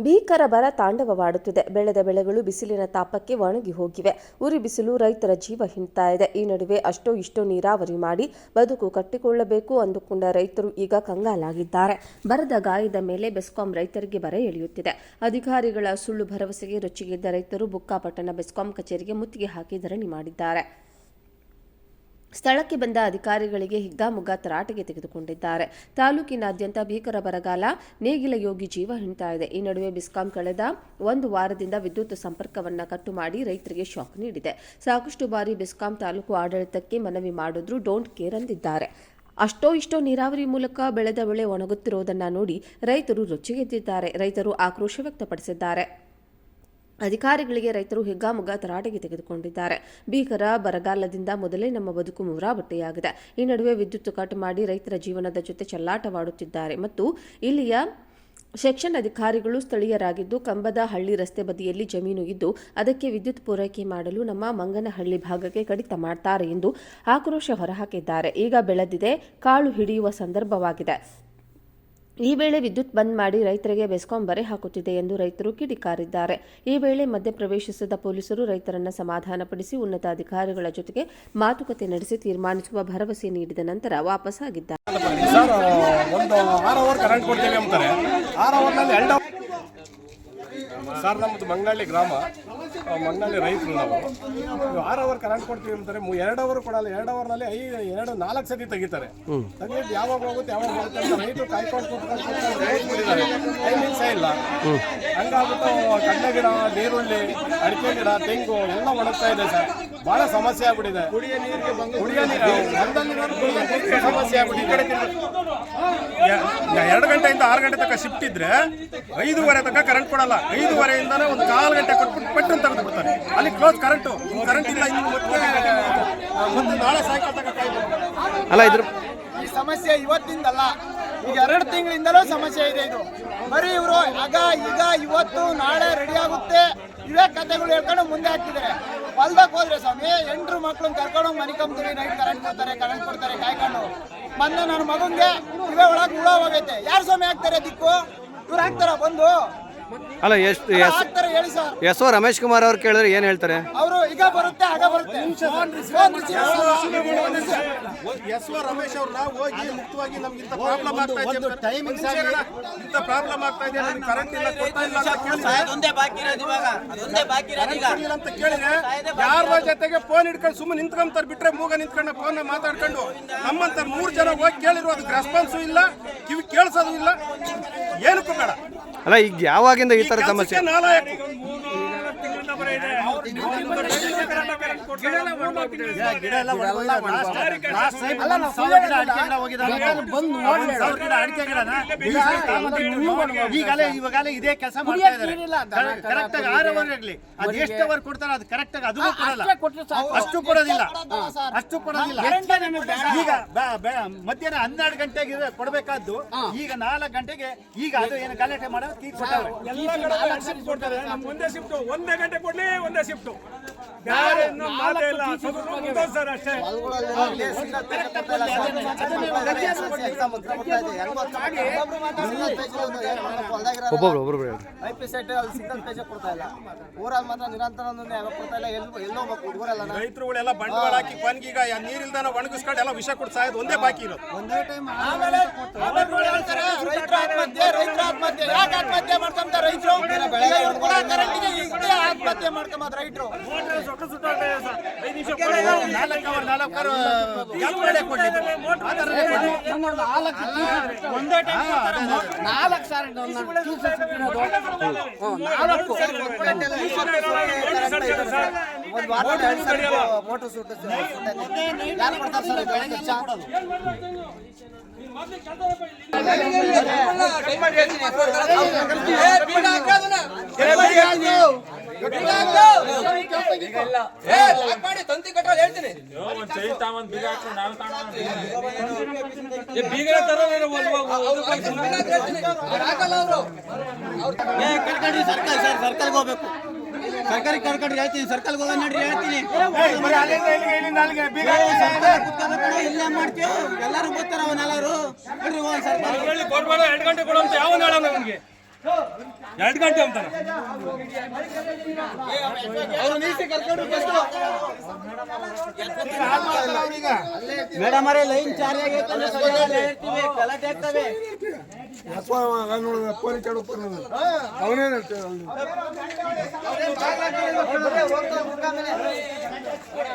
ಭೀಕರ ಬರ ತಾಂಡವವಾಡುತ್ತಿದೆ. ಬೆಳೆದ ಬೆಳೆಗಳು ಬಿಸಿಲಿನ ತಾಪಕ್ಕೆ ಒಣಗಿ ಹೋಗಿವೆ. ಉರಿ ಬಿಸಿಲು ರೈತರ ಜೀವ ಹಿಂಡ್ತಾ ಇದೆ. ಈ ನಡುವೆ ಅಷ್ಟೋ ಇಷ್ಟೋ ನೀರಾವರಿ ಮಾಡಿ ಬದುಕು ಕಟ್ಟಿಕೊಳ್ಳಬೇಕು ಅಂದುಕೊಂಡ ರೈತರು ಈಗ ಕಂಗಾಲಾಗಿದ್ದಾರೆ. ಬರದ ಗಾಯದ ಮೇಲೆ ಬೆಸ್ಕಾಂ ರೈತರಿಗೆ ಬರ ಎಳೆಯುತ್ತಿದೆ. ಅಧಿಕಾರಿಗಳ ಸುಳ್ಳು ಭರವಸೆಗೆ ರೊಚ್ಚಿಗೆದ್ದ ರೈತರು ಬುಕ್ಕಾಪಟ್ಟಣ ಬೆಸ್ಕಾಂ ಕಚೇರಿಗೆ ಮುತ್ತಿಗೆ ಹಾಕಿ ಧರಣಿ ಮಾಡಿದ್ದಾರೆ. ಸ್ಥಳಕ್ಕೆ ಬಂದ ಅಧಿಕಾರಿಗಳಿಗೆ ಹಿಗ್ಗಾಮುಗ್ಗಾ ತರಾಟೆಗೆ ತೆಗೆದುಕೊಂಡಿದ್ದಾರೆ. ತಾಲೂಕಿನಾದ್ಯಂತ ಭೀಕರ ಬರಗಾಲ, ನೇಗಿಲ ಯೋಗಿ ಜೀವ ಹಿಂತಾ ಇದೆ. ಈ ನಡುವೆ ಬಿಸ್ಕಾಂ ಕಳೆದ ಒಂದು ವಾರದಿಂದ ವಿದ್ಯುತ್ ಸಂಪರ್ಕವನ್ನ ಕಟ್ಟು ಮಾಡಿ ರೈತರಿಗೆ ಶಾಕ್ ನೀಡಿದೆ. ಸಾಕಷ್ಟು ಬಾರಿ ಬಿಸ್ಕಾಂ ತಾಲೂಕು ಆಡಳಿತಕ್ಕೆ ಮನವಿ ಮಾಡಿದ್ರು, ಡೋಂಟ್ ಕೇರ್ ಅಂದಿದ್ದಾರೆ. ಅಷ್ಟೋ ಇಷ್ಟೋ ನೀರಾವರಿ ಮೂಲಕ ಬೆಳೆದ ಬೆಳೆ ಒಣಗುತ್ತಿರುವುದನ್ನು ನೋಡಿ ರೈತರು ರೊಚ್ಚಿಗೆದ್ದಿದ್ದಾರೆ. ರೈತರು ಆಕ್ರೋಶ ವ್ಯಕ್ತಪಡಿಸಿದ್ದಾರೆ. ಅಧಿಕಾರಿಗಳಿಗೆ ರೈತರು ಹಿಗ್ಗಾಮುಗ್ಗಾ ತರಾಟೆಗೆ ತೆಗೆದುಕೊಂಡಿದ್ದಾರೆ. ಭೀಕರ ಬರಗಾಲದಿಂದ ಮೊದಲೇ ನಮ್ಮ ಬದುಕು ಮುರಾಬಟ್ಟೆಯಾಗಿದೆ. ಈ ನಡುವೆ ವಿದ್ಯುತ್ ಕಟ್ ಮಾಡಿ ರೈತರ ಜೀವನದ ಜೊತೆ ಚೆಲ್ಲಾಟವಾಡುತ್ತಿದ್ದಾರೆ ಮತ್ತು ಇಲ್ಲಿಯ ಸೆಕ್ಷನ್ ಅಧಿಕಾರಿಗಳು ಸ್ಥಳೀಯರಾಗಿದ್ದು, ಕಂಬದ ಹಳ್ಳಿ ರಸ್ತೆ ಬದಿಯಲ್ಲಿ ಜಮೀನು ಇದ್ದು, ಅದಕ್ಕೆ ವಿದ್ಯುತ್ ಪೂರೈಕೆ ಮಾಡಲು ನಮ್ಮ ಮಂಗನಹಳ್ಳಿ ಭಾಗಕ್ಕೆ ಕಡಿತ ಮಾಡ್ತಾರೆ ಎಂದು ಆಕ್ರೋಶ ಹೊರಹಾಕಿದ್ದಾರೆ. ಈಗ ಬೆಳೆದಿದೆ, ಕಾಳು ಹಿಡಿಯುವ ಸಂದರ್ಭವಾಗಿದೆ. ಈ ವೇಳೆ ವಿದ್ಯುತ್ ಬಂದ್ ಮಾಡಿ ರೈತರಿಗೆ ಬೆಸ್ಕಾಂ ಬರೆ ಹಾಕುತ್ತಿದೆ ಎಂದು ರೈತರು ಕಿಡಿಕಾರಿದ್ದಾರೆ. ಈ ವೇಳೆ ಮಧ್ಯಪ್ರವೇಶಿಸಿದ ಪೊಲೀಸರು ರೈತರನ್ನ ಸಮಾಧಾನಪಡಿಸಿ ಉನ್ನತ ಅಧಿಕಾರಿಗಳ ಜೊತೆಗೆ ಮಾತುಕತೆ ನಡೆಸಿ ತೀರ್ಮಾನಿಸುವ ಭರವಸೆ ನೀಡಿದ ನಂತರ ವಾಪಸ್ಸಾಗಿದ್ದಾರೆ ಸರ್ ನಮ್ಮದು ಮಂಗನಹಳ್ಳಿ ಗ್ರಾಮ. ಮಂಗನಹಳ್ಳಿ ರೈತರು ನಾವು. ನೀವು ಆರು ಅವರ್ ಕರೆಂಟ್ ಕೊಡ್ತೀವಿ ಅಂತಾರೆ ಮು- ಎರಡು ಅವರ್ ಕೊಡಲ್ಲ ಎರಡು ಅವರ್ನಲ್ಲಿ ಐದು ಎರಡು ನಾಲ್ಕು ಸತಿ ತೆಗಿತಾರೆ. ತೆಗಿಯೋದು ಯಾವಾಗ ಹೋಗುತ್ತೆ ಯಾವಾಗ ಹೋಗುತ್ತೆ ಅಂತ ರೈತರು ಕಾಯ್ಕೊಂಡು ಕೂತ್ಕೊಂಡು ಕೂತ್ಕೊಂಡು ರೇಟ್ ಬಿಟ್ಟಿದ್ದಾರೆ ಟೈಮಿಂಗ್ಸ್ ಇಲ್ಲ ಹಂಗಾಗ್ಬಿಟ್ಟು ಕಡಲೆ ಗಿಡ ನೀರುಳ್ಳಿ ಅಡಿಕೆ ಗಿಡ ತೆಂಗು ಎಲ್ಲ ಒಣಗ್ತಾ ಇದೆ ಸರ್. ಬಹಳ ಸಮಸ್ಯೆ ಆಗ್ಬಿಟ್ಟಿದೆ. ಕುಡಿಯ ನೀರಿಗೆ ಕುಡಿಯ ನೀರು. ಸಮಸ್ಯೆ ಆಗ್ಬಿಟ್ಟಿದೆ. ಎರಡು ಗಂಟೆಯಿಂದ ಆರು ಗಂಟೆ ತನಕ ಶಿಫ್ಟ್ ಇದ್ರೆ ಐದೂವರೆ ತನಕ ಕರೆಂಟ್ ಕೊಡಲ್ಲ. ಐದೂವರೆಯಿಂದನೇ ಒಂದು ಕಾಲು ಗಂಟೆ ಕೊಟ್ಬಿಟ್ಟು ಪೆಟ್ರೋಲ್ ತೆಗೆದು ಬಿಡ್ತಾರೆ. ಅಲ್ಲಿ ಕ್ಲೋಸ್ ಕರೆಂಟು ಕರೆಂಟ್ ಇಲ್ಲ ಇನ್ನು ಮತ್ತೆ ಮತ್ತೆ ನಾಳೆ ಸಾಯಂಕಾಲ ತನಕ ಅಲ್ಲ ಇದ್ರ ಈ ಸಮಸ್ಯೆ ಇವತ್ತಿಂದಲ್ಲ. ಈಗ ಎರಡು ತಿಂಗಳಿಂದಲೂ ಸಮಸ್ಯೆ ಇದೆ ಇದು. ಬರೀ ಇವರು ಆಗ ಈಗ ಇವತ್ತು ನಾಳೆ ರೆಡಿ ಆಗುತ್ತೆ. ಇವೇ ಕಥೆಗಳು ಹೇಳ್ಕೊಂಡು ಮುಂದೆ ಹಾಕ್ತಿದ್ದಾರೆ ಹೊಲ್ದಕ್ಕೆ ಹೋದ್ರೆ ಸ್ವಾಮಿ, ಎಂಟ್ರು ಮಕ್ಳನ್ನ ಕರ್ಕೊಂಡು ಹೋಗಿ ಕಂಪ್ತೀವಿ ನೈಟ್ ಕರೆಂಟ್ ಕೊಡ್ತಾರೆ ಕರೆಂಟ್ ಕೊಡ್ತಾರೆ, ಕಾಯ್ಕೊಂಡು. ಮೊನ್ನೆ ನನ್ನ ಮಗನ್ಗೆ ಇವೇ ಒಳಗೆ ಹೋಗೈತೆ. ಯಾರು ಸ್ವಾಮಿ ಹಾಕ್ತಾರೆ ದಿಕ್ಕು? ಇವ್ರು ಹಾಕ್ತಾರ ಬಂದು? ಅಲ್ಲ ಎಷ್ಟು ಎಸ್ ಹಾಕ್ತಾರೆ ಹೇಳಿ sir. S O Ramesh Kumar ಅವ್ರು ಕೇಳಿದ್ರೆ ಏನು ಹೇಳ್ತಾರೆ? ಅವರು ಈಗ ಬರುತ್ತೆ ಆಗ ಬರುತ್ತೆ. ಫೋನ್ ಎಸ್ ಓ ರಮೇಶ್ ಅವ್ರನ್ನ ಹೋಗಿ ಮುಕ್ತವಾಗಿ ನಮ್ಗೆ ಇಂಥ ಪ್ರಾಬ್ಲಮ್ ಆಗ್ತಾ ಇದೆ ಅಂತ ಟೈಮಿಂಗ್ಸ್ ಇಂಥ ಪ್ರಾಬ್ಲಮ್ ಆಗ್ತಾ ಇದೆ ನಮ್ಗೆ ಕರೆಂಟ್ ಇಲ್ಲ ಕೊಡ್ತಾ ಇಲ್ಲ ಅಂತ ಕೇಳಿದ್ರೆ ಅದೊಂದೇ ಬಾಕಿ ಇರೋದು ಇವಾಗ. ಅದೊಂದೇ ಬಾಕಿ ಇರೋದು ಈಗ. ಕೊಡ್ಲಿಲ್ಲ ಅಂತ ಕೇಳಿದ್ರೆ ಯಾರ ಜೊತೆಗೆ ಫೋನ್ ಹಿಡ್ಕೊಂಡು ಸುಮ್ಮನೆ ನಿಂತ್ಕೊಂತಾರೆ ಬಿಟ್ರೆ ಮೂಗ ನಿಂತ್ಕೊಂಡು ಫೋನ್ ಮಾತಾಡ್ಕೊಂಡು ನಮ್ಮಂತ ಮೂರು ಜನ ಹೋಗಿ ಕೇಳಿರೋ ಅದಕ್ಕೆ ರೆಸ್ಪಾನ್ಸು ಇಲ್ಲ ಕಿವಿ ಕೇಳಿಸೋದು ಇಲ್ಲ. ಏನಕ್ಕೂ ಬೇಡ. ಅಲ್ಲ ಈಗ ಯಾವಾಗಿಂದ ಈ ತರ ಸಮಸ್ಯೆ. ಈಗಲೇ ಇವಾಗಲೇ ಇದೇ ಕೆಲಸ ಮಾಡ್ತಾ ಇದ್ದಾರೆ. ಕರೆಕ್ಟ್ ಆಗಿ ಆರು ಅವರ್ ಇರಲಿ. ಅದು ಎಷ್ಟು ಅವರ್ ಕೊಡ್ತಾರೆ ಅದು ಕರೆಕ್ಟ್ ಆಗಿ ಅದು ಕೊಡಲ್ಲ. ಅಷ್ಟು ಕೊಡೋದಿಲ್ಲ. ಅಷ್ಟು ಕೊಡೋದಿಲ್ಲ. ಈಗ ಮಧ್ಯಾಹ್ನ ಹನ್ನೆರಡು ಗಂಟೆಗೆ ಕೊಡಬೇಕಾದ್ದು. ಕೊಡ್ಬೇಕಾದ್ದು ಈಗ ನಾಲ್ಕು ಗಂಟೆಗೆ ಈಗ ಅದು ಏನು ಗಲಾಟೆ ಮಾಡೋದು? ಈಗ ಎಲ್ಲ ಕಡೆ ಶಿಫ್ಟ್ ಒಂದೇ ಗಂಟೆ ಒಂದೇ ಗಂಟೆ ಕೊಡ್ಲಿ ಒಂದೇ ಶಿಫ್ಟ್ ಇನ್ನೂ ಇಲ್ಲ ಒಬ್ಬೊಬ್ರು ಒಬ್ಬೊಬ್ರು ಐ ಪಿ ಸೆಟ್ ಅಲ್ಲಿ ಸಿಗ್ನಲ್ ಪೇಜ್ ಕೊಡ್ತಾ ಇಲ್ಲ. ಊರಲ್ಲಿ ಮಾತ್ರ ನಿರಂತರ ಕೊಡ್ತಾ ಇಲ್ಲ ಎಲ್ಲಿ ಎಲ್ಲೋ ಹುಡುಗರೆಲ್ಲ? ರೈತರುಗಳೆಲ್ಲ ಬಂಡವಾಳ ಹಾಕಿ ಬಂದೀಗ ನೀರಿಲ್ದಾನ ಒಣಗಿಸ್ಕೊಂಡು ಎಲ್ಲ ವಿಷ ಕೊಡ್ತಾ ಇದ್ದು ಒಂದೇ ಬಾಕಿ ಇರೋದು. ಆಮೇಲೆ ಆಮೇಲೆ ಹೇಳ್ತಾರೆ ರೈತರ ಆತ್ಮಹತ್ಯೆ ರೈತರ ಆತ್ಮಹತ್ಯೆ. ಯಾಕೆ ಆತ್ಮಹತ್ಯೆ ಮಾಡ್ಕೊಂತ ರೈತರು? ಆತ್ಮಹತ್ಯೆ ಮಾಡ್ಕೊಂಬದ್ ರೈತರು. ಒಂದೇ ಟೈಮ್ ನಾಲ್ಕು ನಾಲ್ಕು ಒಂದು ವಾರ ಎರಡು ಸಾವಿರ ಮೋಟರ್ ಸೂಟ್ ಯಾರು ಕೊಡ್ತಾರೆ ಸರ್ ಬೆಳಗ್ಗೆ ತಂತಿ ಕಟ್ಟೋದು ಹೇಳ್ತೀನಿ ಕರ್ಕಂಡ್ರಿ ಸರ್ಕಲ್ ಸರ್ ಸರ್ಕಲ್ಗೆ ಹೋಗ್ಬೇಕು. ಸರ್ಕಾರಿ ಕರ್ಕೊಂಡ್ರೆ ಹೇಳ್ತೀನಿ ಸರ್ಕಲ್ಗೆ ಹೋಗೋಣ ನೋಡ್ರಿ ಹೇಳ್ತೀನಿ ಇಲ್ಲೇ ಮಾಡ್ತೀವಿ ಎಲ್ಲರೂ ಬರ್ತಾರ ಅವನ್ನೆಲ್ಲರೂ ಕೊಡುವಂತ ಯಾವ ಸರ್ಕಲ್ ಎರಡು ಗಂಟೆ ಅಂತಾರೆ ಅಂತಾನೆ ಮೇಡಮ್ ಅರೇ ಲೈನ್ ಚಾರ್ಜ್ ಆಗೈತೆ ಗಲಾಟೆ ಆಗ್ತವೆ. ಅವನೇನು ಹೇಳ್ತೇವೆ